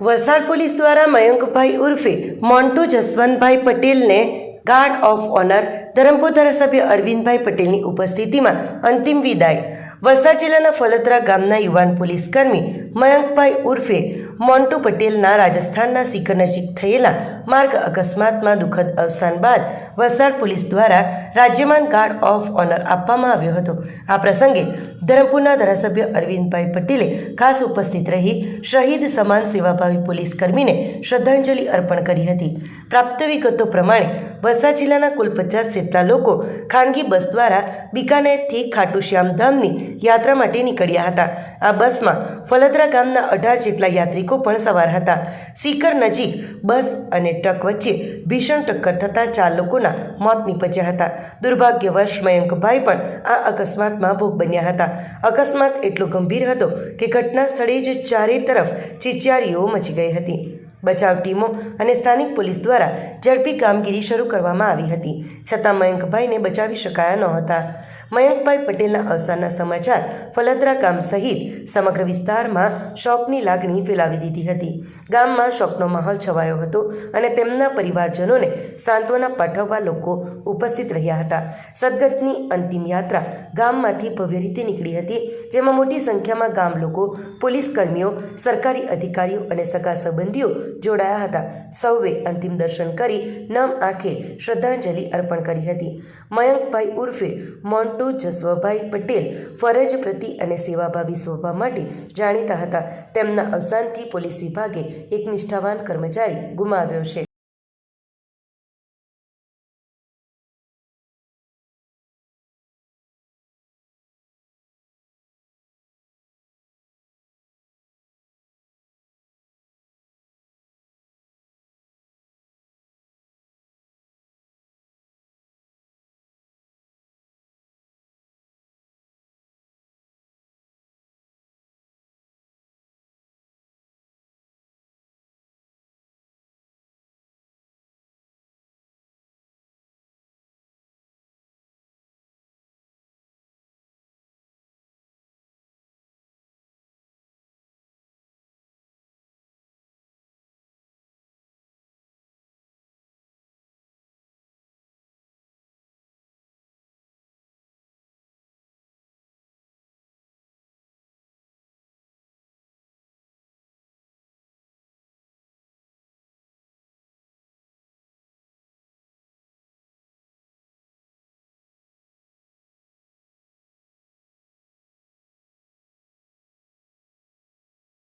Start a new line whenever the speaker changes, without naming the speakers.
Valsad police દ્વારા મયંકભાઈ ઉર્ફે મોન્ટુ જસવંતભાઈ પટેલને ગાર્ડ ઓફ ઓનર ધરમપુર ધારાસભ્ય અરવિંદભાઈ પટેલની ઉપસ્થિતિમાં અંતિમ વિદાય. વલસાડ જિલ્લાના ફલતરા ગામના યુવાન પોલીસ કર્મી મયંકભાઈ ઉર્ફે મોન્ટુ પટેલના રાજસ્થાનના સિકર નજીક થયેલા માર્ગ અકસ્માતમાં દુઃખદ અવસાન બાદ વલસાડ પોલીસ દ્વારા રાજ્યમાન ગાર્ડ ઓફ ઓનર આપવામાં આવ્યો હતો. આ પ્રસંગે ધરમપુરના ધારાસભ્ય અરવિંદભાઈ પટેલે ખાસ ઉપસ્થિત રહી શહીદ સમાન સેવાભાવી પોલીસ કર્મીને શ્રદ્ધાંજલિ અર્પણ કરી હતી. પ્રાપ્ત વિગતો પ્રમાણે વલસાડ જિલ્લાના કુલ પચાસ જેટલા લોકો ખાનગી બસ દ્વારા બિકાનેરથી ખાટુ શ્યામ ધામની યાત્રા માટે નીકળ્યા હતા. આ બસમાં ફલદરા ગામના અઢાર જેટલા નાગરિકો પણ સવાર હતા. સીકર નજીક બસ અને ટ્રક વચ્ચે ભીષણ ટક્કર થતાં ચાર લોકોના મોત નીપજ્યા હતા. દુર્ભાગ્યવશ મયંકભાઈ પણ આ અકસ્માતમાં ભોગ બન્યા હતા. અકસ્માત એટલો ગંભીર હતો કે ઘટના સ્થળે જ ચારે તરફ ચિચિયારીઓ મચી ગઈ હતી. બચાવ ટીમો અને સ્થાનિક પોલીસ દ્વારા ઝડપી કામગીરી શરૂ કરવામાં આવી હતી. છતાં મયંકભાઈને બચાવી શકાયા નહોતા. મયંકભાઈ પટેલના અવસાનના સમાચાર ફલદરા ગામ સહિત સમગ્ર વિસ્તારમાં શોકની લાગણી ફેલાવી દીધી હતી. ગામમાં શોકનો માહોલ છવાયો હતો અને તેમના પરિવારજનોને સાંત્વના પાઠવવા લોકો ઉપસ્થિત રહ્યા હતા. સદગતની અંતિમ યાત્રા ગામમાંથી ભવ્ય રીતે નીકળી હતી, જેમાં મોટી સંખ્યામાં ગામ લોકો પોલીસ કર્મીઓ સરકારી અધિકારીઓ અને સગા સંબંધીઓ જોડાયા હતા. સૌએ અંતિમ દર્શન કરી નમ આંખે શ્રદ્ધાંજલિ અર્પણ કરી હતી. મયંકભાઈ ઉર્ફે મોન્ટુ જસવભાઈ પટેલ ફરજ, પ્રતિ અને સેવાભાવી સ્વભાવ માટે જાણીતા હતા. તેમના અવસાનથી પોલીસ વિભાગે એક નિષ્ઠાવાન કર્મચારી ગુમાવ્યો છે.